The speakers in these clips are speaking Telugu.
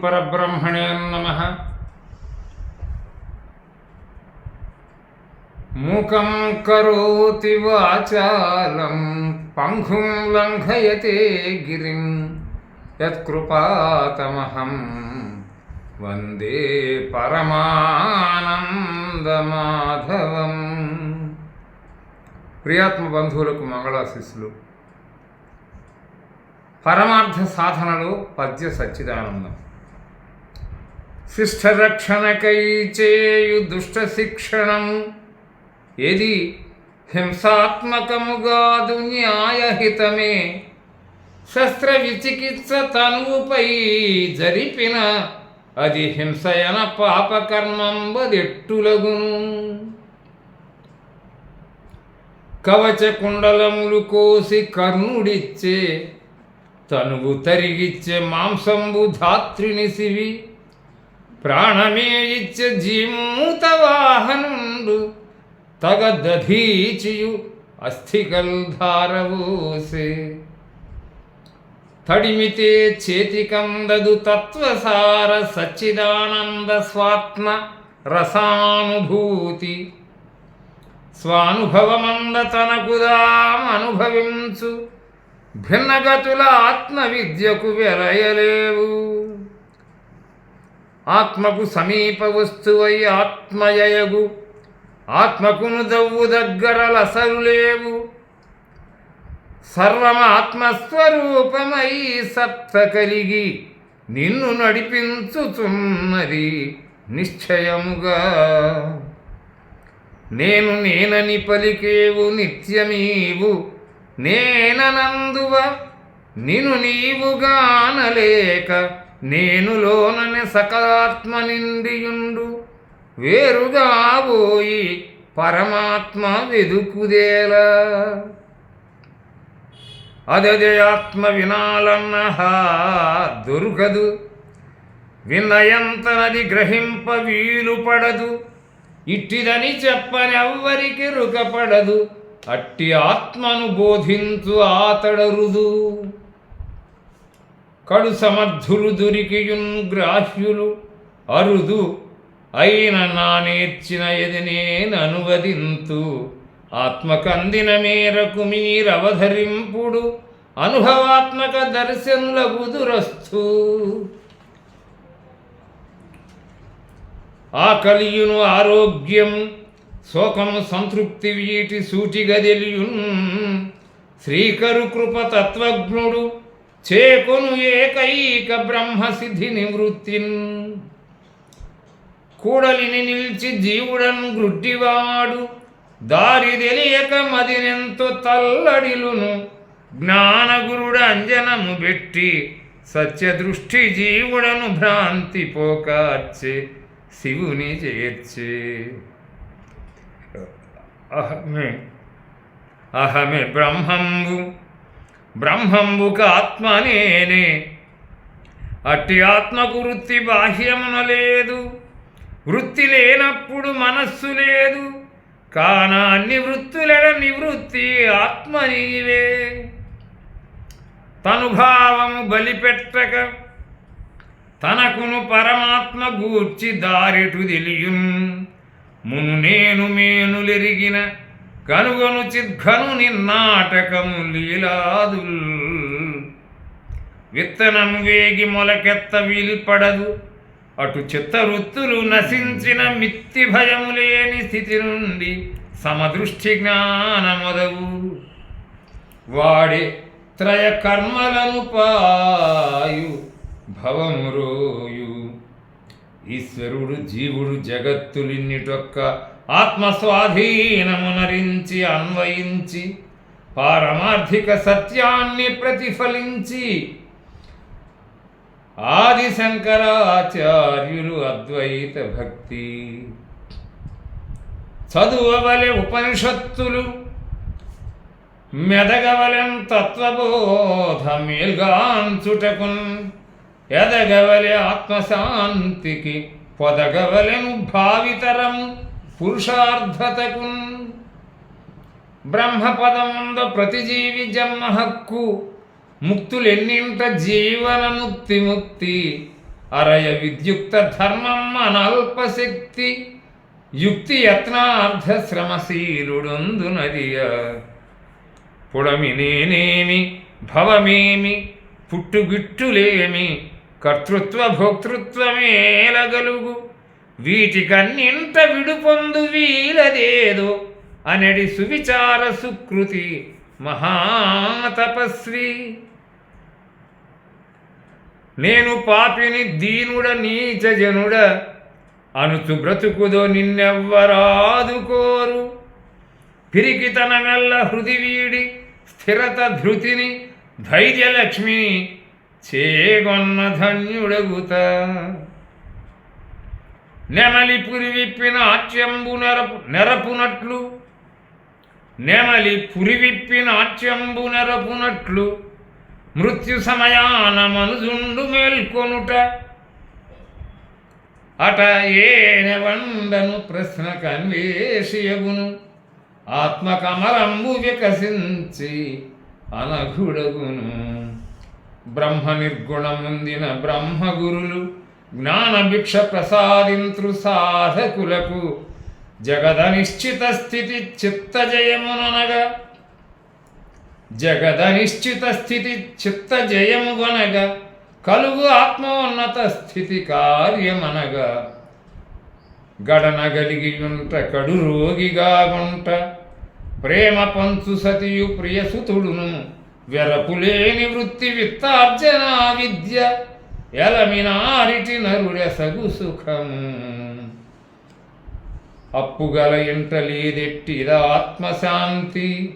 పరబ్రహ్మణే నమ ముఖం కరోతి వాచాలం పంఘుం లంఘయతే గిరిం యత్కృపాతమహం వందే పరమానందమాధవం ప్రియాత్మ బంధువులకు మంగళాశిస్సులు. పరమార్థ సాధనలో పద్య సచ్చిదానందం. శిష్టరక్షణకై చేయు దుష్ట శిక్షణం ఏది? హింసాత్మకముగాదు న్యాయహితమే శస్త్ర విచికిత్స తనువుపై జరిపిన అది హింసయన పాపకర్మంబదెట్టులగును. కవచ కుండలములు కోసి కర్ణుడిచ్చే తనువు తరిగిచ్చే మాంసంబు ధాత్రిని సివి ప్రాణమే ఇచ్చ జీమూత వాహనుండు తగ దధీచియు అస్థికల్ ధారవూసే తడిమితే చేతికందదు తత్వసార సచ్చిదానంద స్వాత్మ రసానుభూతి. స్వానుభవమంద తనకుదాం అనుభవించు భిన్నగతుల ఆత్మ విద్యకు వెలయలేవు. ఆత్మకు సమీప వస్తువై ఆత్మయయగు ఆత్మకును దవ్వు దగ్గరలసలు లేవు సర్వమాత్మస్వరూపమై సత్త కలిగి నిన్ను నడిపించుచున్నది నిశ్చయముగా. నేను నేనని పలికేవు నిత్యమీవు. నేననందువ నిను నీవుగానలేక నేనులోనని సకలాత్మ నిండియుండు. వేరుగా పోయి పరమాత్మ వెదుకుదేలా. అదదే ఆత్మ వినాలన్న దొరుకదు. వినయంతనది గ్రహింప వీలు పడదు. ఇట్టిదని చెప్పనెవ్వరికి రుకపడదు. అట్టి ఆత్మను బోధించు ఆతడరుదు. కడు సమర్థులు దొరికియున్ గ్రాహ్యులు. అరుదు అయిన నా నేర్చిన ఎది నేను అనువదింతు. ఆత్మకందిన మేరకు మీరవధరింపుడు. అనుభవాత్మక దర్శనుల గుదురస్తు ఆకలియును ఆరోగ్యం శోకము సంతృప్తి వీటి సూటిగదెలియున్ శ్రీకరు కృప తత్వజ్ఞుడు చేకొను ఏకైక బ్రహ్మసిద్ధి నివృత్తిన్. కూడలిని నిలిచి జీవుడను గ్రుడ్డివాడు. దారి తెలియక మదినెంతో తల్లడిలును. జ్ఞానగురుడు అంజనము పెట్టి సత్యదృష్టి జీవుడను భ్రాంతి పోకార్చే శివుని చేర్చే. అహమే అహమే బ్రహ్మంబు. బ్రహ్మంబుక ఆత్మనేనే అట్టి ఆత్మకు వృత్తి బాహ్యమున లేదు. వృత్తి లేనప్పుడు మనస్సు లేదు. కాన అన్ని వృత్తులడ నివృత్తి ఆత్మ నీవే తనుభావము బలిపెట్టక తనకును పరమాత్మ గూర్చి దారిటు తెలియున్. మును నేను మేనులెరిగిన కనుగొను చిద్ఘను నిన్నాటకము లీలాదుల్. విత్తనం వేగి మొలకెత్త వీల్పడదు అటు చిత్త వృత్తులు నశించిన మిత్తి భయము లేని స్థితి నుండి సమదృష్టి జ్ఞానమొదవు. వాడే త్రయ కర్మలను పాయు భవమురోయు ఈశ్వరుడు జీవుడు జగత్తులిన్నిటొక్క ఆత్మస్వాధీనమునరించి అన్వయించి పారమార్థిక సత్యాన్ని ప్రతిఫలించి ఆది శంకరాచార్యులు అద్వైత భక్తి. చదువవలె ఉపనిషత్తులు మెదగవలెం తత్వబోధ మేల్గాంచుటకున్ ఎదగవలె ఆత్మశాంతికి పొదగవలెను భావితరం. పురుషార్థతకున్ బ్రహ్మపదముంద ప్రతిజీవి జన్మ హక్కు ముక్తులెన్నింట జీవన ముక్తి ముక్తి అరయ విద్యుక్త ధర్మం అనల్పశక్తి యుక్తి యత్నార్థ శ్రమశీలుడొందునదియ పుడమి నేనేమి భవమేమి పుట్టుగిట్టులేమి కర్తృత్వ భోక్తృత్వమేలగలుగు వీటికన్నింట విడుపొందు వీలదేదో అనడి సువిచార సుకృతి మహాతపస్వి. నేను పాపిని దీనుడ నీచ జనుడ అనుచు బ్రతుకుదో నిన్నెవ్వరాదుకోరు పిరికితనమెల్ల హృది వీడి స్థిరత ధృతిని ధైర్యలక్ష్మిని చేగొన్న ధన్యుడగుత. నెమలి పురి విప్పిన ఆచ్యంబు నెరపు నెరపునట్లు. నెమలి పురి విప్పిన ఆచ్యంబు నెరపునట్లు. మృత్యు సమయాన మనుజుండు మేల్కొనుట. అట ఏనెవండను ప్రశ్న కన్వేషియగును. ఆత్మకమలంబు వికసించి అనఘుడగును. బ్రహ్మ నిర్గుణముందిన బ్రహ్మగురులు. జ్ఞానభిక్ష ప్రసాదింతృ సాధకులకు జగదనిశ్చిత స్థితి చిత్తజయముననగా జగదనిశ్చిత స్థితి చిత్త జయముగనగా కలుగు ఆత్మోన్నత స్థితి కార్యమనగా గడనగలిగి ఉంట కడు రోగిగా గుంట ప్రేమ పంచు సతియు ప్రియసుతుడును. వెరపులేని వృత్తి విత్తార్జన విద్య ఎలమినారిటి నరుడెసగు సుఖము అప్పుగల ఇంట లేదెట్టిద ఆత్మశాంతి.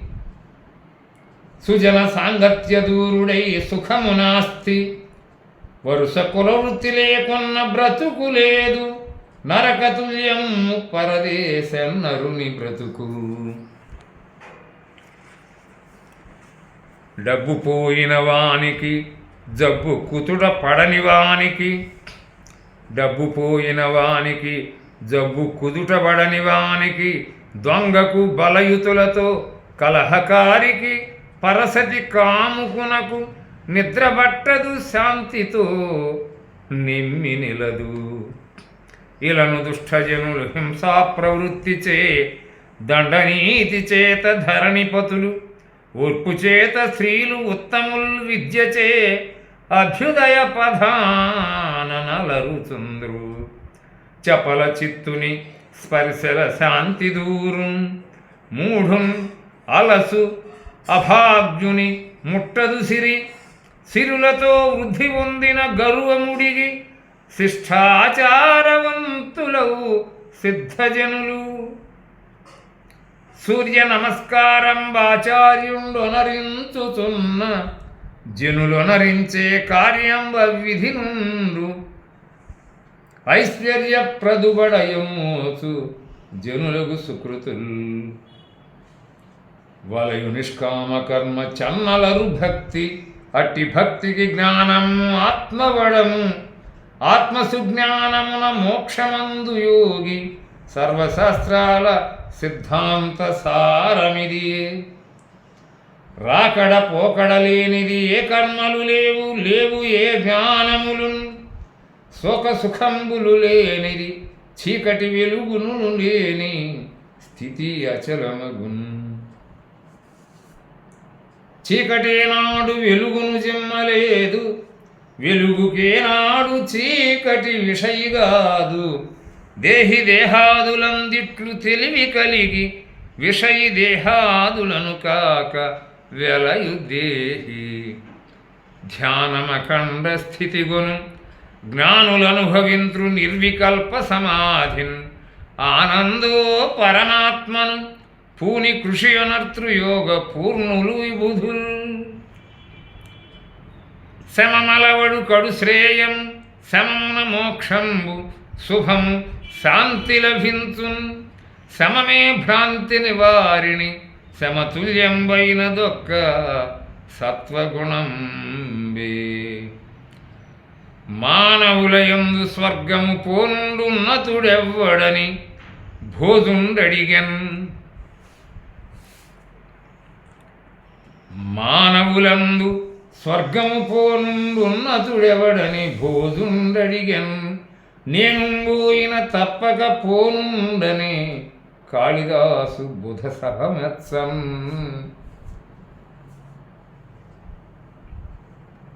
సుజన సాంగత్య దూరుడై సుఖము నాస్తి. వరుస కులవృత్తి లేకున్న బ్రతుకు లేదు. నరకతుల్యం పరదేశ నరుని బ్రతుకు. డబ్బు పోయిన వానికి జబ్బు కుతుడ పడని వానికి డబ్బు పోయిన వానికి జబ్బు కుదుటబడని వానికి దొంగకు బలయుతులతో కలహకారికి పరసతి కాముకునకు నిద్రబట్టదు శాంతితో నిమ్మి నిలదు. ఇలను దుష్టజనులు హింసా ప్రవృత్తి చే దండనీతి చేత ధరణిపతులు ఓర్పు చేత స్త్రీలు ఉత్తముల్ విద్యచే అభ్యుదయ పధాననలరుచుంద్రు చపల చిత్తుని స్పర్శల శాంతి దూరుం. మూఢుం అలసు అభాగ్యుని ముట్టదు సిరి. సిరులతో వృద్ధి పొందిన గరువముడిగి శిష్టాచారవంతులవు సిద్ధజనులు. సూర్య నమస్కారం ఆచార్యుండొనరించుచున్న జనులొనరించే కార్యం విధి నుండు ఐశ్వర్య ప్రదుబడయమోసు జనులకు సుకృతుల్. వలయు నిష్కామ కర్మ చన్నలరు భక్తి అట్టి భక్తికి జ్ఞానము ఆత్మబడము ఆత్మసుజ్ఞానమున మోక్షమందు యోగి సర్వశాస్త్రాల సిద్ధాంత సారమిది రాకడ పోకడ లేనిది ఏ కర్మలు లేవు లేవు ఏ జ్ఞానములు శోక సుఖంబులు లేనిది చీకటి వెలుగును లేని స్థితి అచలమగున్. చీకటేనాడు వెలుగును జిమ్మలేదు వెలుగుకేనాడు చీకటి విషయిగాదు. దేహి దేహాదులందిట్లు తెలివి కలిగి విషయి దేహాదులను కాక వెలయు ధ్యానమఖండ స్థితిగును జ్ఞానులనుభవింతృ నిర్వికల్ప సమాధిన్. ఆనందో పరమాత్మను పూని కృషి యోగ పూర్ణులు విబుధుల్. శమమలవడు కడు శ్రేయం శమమున మోక్షంబు శుభము శాంతి లభించున్. శమమే భ్రాంతి నివారిణి సమతుల్యంబైనదొక్క సత్వగుణంబే. మానవులయందు స్వర్గము పోనుండున్నతుడెవ్వడని భోజుండడిగన్ మానవులందు స్వర్గము పోనుండున్నతుడెవడని భోజుండడిగన్ నేను పోయిన తప్పక పోనుండని కాళిదాసు బుధ సభమెత్సం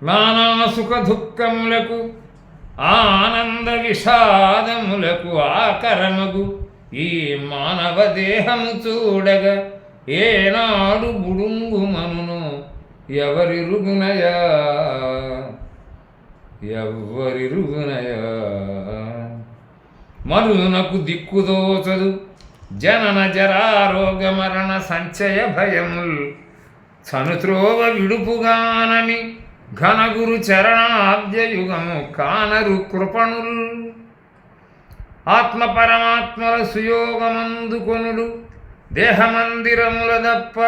నానా సుఖ దుఃఖములకు ఆనంద విషాదములకు ఆకరమగు. ఈ మానవ దేహము చూడగా ఏనాడు బుడుంగుమనును ఎవరిరుగునయా? ఎవ్వరిరుగునయా మరునకు దిక్కుదోచదు. జనన జరారోగ మరణ సంచయ భయముల్ చనుత్రోవ విడుపుగానని ఘనగురు చరణాబ్జయుగము కానరు కృపణుల్. ఆత్మ పరమాత్మల సుయోగమందుకొనుడు దేహమందిరముల దప్ప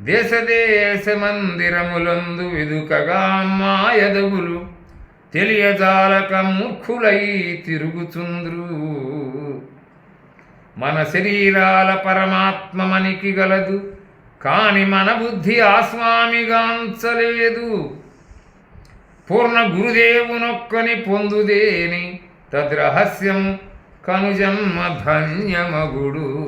దేశదేశ మందిరములందు వెదుకగా మాయదగులు తెలియజాలక మూర్ఖులై తిరుగుచుంద్రు. మన శరీరాల పరమాత్మ మనికి గలదు కాని మన బుద్ధి ఆస్వామిగాంచలేదు పూర్ణ గురుదేవునొక్కని పొందుదేని తద్రహస్యం కనుజన్మ ధన్యమగుడు.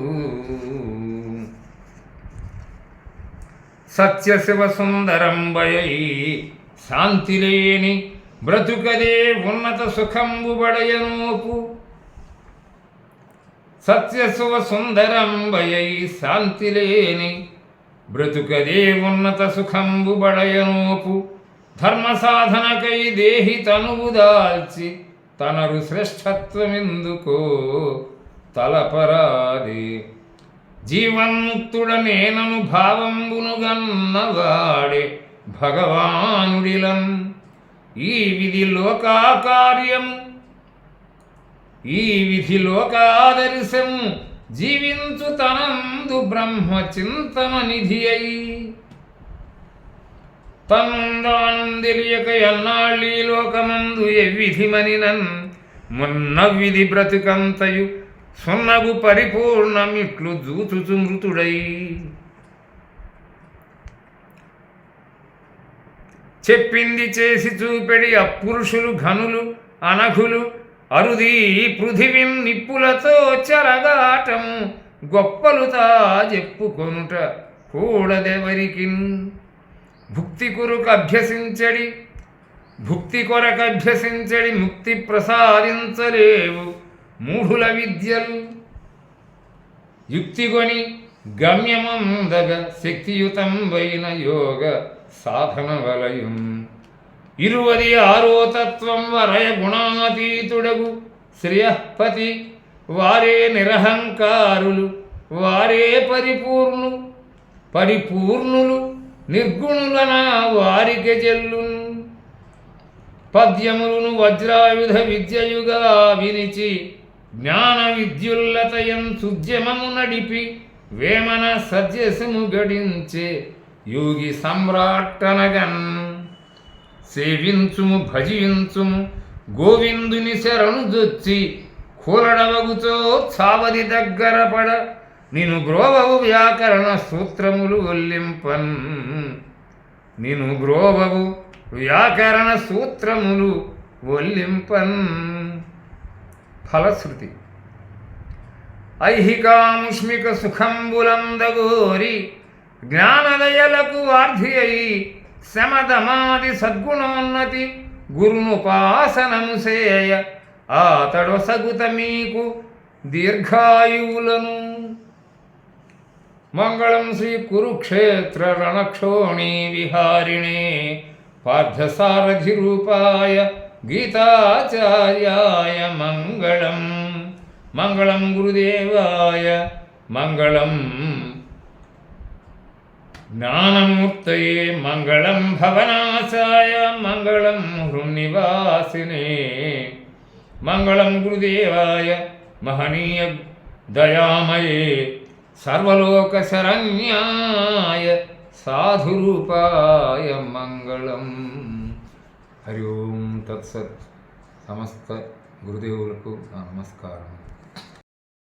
సత్యశివ సుందరంబయై శాంతి లేని బ్రతుకదే ఉన్నత సుఖంబు బడయనోపు సుందరంబయై శాంతి లేని బ్రతుకదే ఉన్నత సుఖంబు బడయనోపు ధర్మ సాధనకై దేహి తనువు దాల్చి తనరు శ్రేష్టత్వమిందుకో తలపరాది. జీవన్ముక్తుడ నేనను భావంబును గన్నవాడే భగవానుడిలం. ఈ విధి లోకాకార్యం ఈ విధి లోకాదర్శం జీవించు తనందు బ్రహ్మచింతన నిధి అయి తనుందానందెలియక ఎన్నాళ్ళీ లోకమందు ఎవ్విధిమనినన్ మొన్న విధి బ్రతుకంతయు సున్నగు పరిపూర్ణమిట్లు జూచుచు మృతుడై. చెప్పింది చేసి చూపెడి అపురుషులు ఘనులు అనఘులు అరుది పృథివీం నిప్పులతో చెరగాటము గొప్పలుతా చెప్పుకొనుట కూడదెవరికి భుక్తి కొరకు అభ్యసించడి భుక్తి కొరకు అభ్యసించడి ముక్తి ప్రసాదించలేవు మూఢుల విద్యలు. యుక్తిగొని గమ్యమందగ శక్తియుతంబైన యోగ సాధన వలయం ఇరువది ఆరో తత్వం వరయ గుణాతీతుడగు శ్రేయపతి. వారే నిరహంకారులు వారే పరిపూర్ణు పరిపూర్ణులు నిర్గుణులన వారికి చెల్లును పద్యములను వజ్రాయుధ విద్యయుగా వినిచి జ్ఞాన విద్యుల్లతయం సుద్యమము నడిపి వేమన సజ్జసము గడించే యోగి సమ్రాట్టనగన్ సేవించుము భజించుము గోవిందుని శరణు జొచ్చి కూలడవగుతో చావది దగ్గర పడ. నిను గ్రోవవు వ్యాకరణ సూత్రములు ఒల్లింపన్ నిను గ్రోవవు వ్యాకరణ సూత్రములు ఒల్లింపన్ ఫలశ్రుతి. ఐహికాముష్మిక సుఖంబులందగోరి జ్ఞానదయలకు వార్ధి అయి శమదమాది సద్గుణోన్నతి గురునుపాసనము సేయ. ఆతడొసగుత మీకు దీర్ఘాయువులను. మంగళం శ్రీ కురుక్షేత్ర రణక్షోణి విహారిణే పార్థసారథి రూపాయ గీతాచార్యాయ మంగళం. మంగళం గురుదేవాయ మంగళం. జ్ఞానమూర్తయే మంగళం భవనాశాయ మంగళం హృన్నివాసినే. మంగళం గురుదేవాయ మహనీయ దయామయే సర్వలోక శరణ్యాయ సాధురూపాయ మంగళం. హరి ఓం తత్సత్. సమస్త గురుదేవులకు నా నమస్కారం.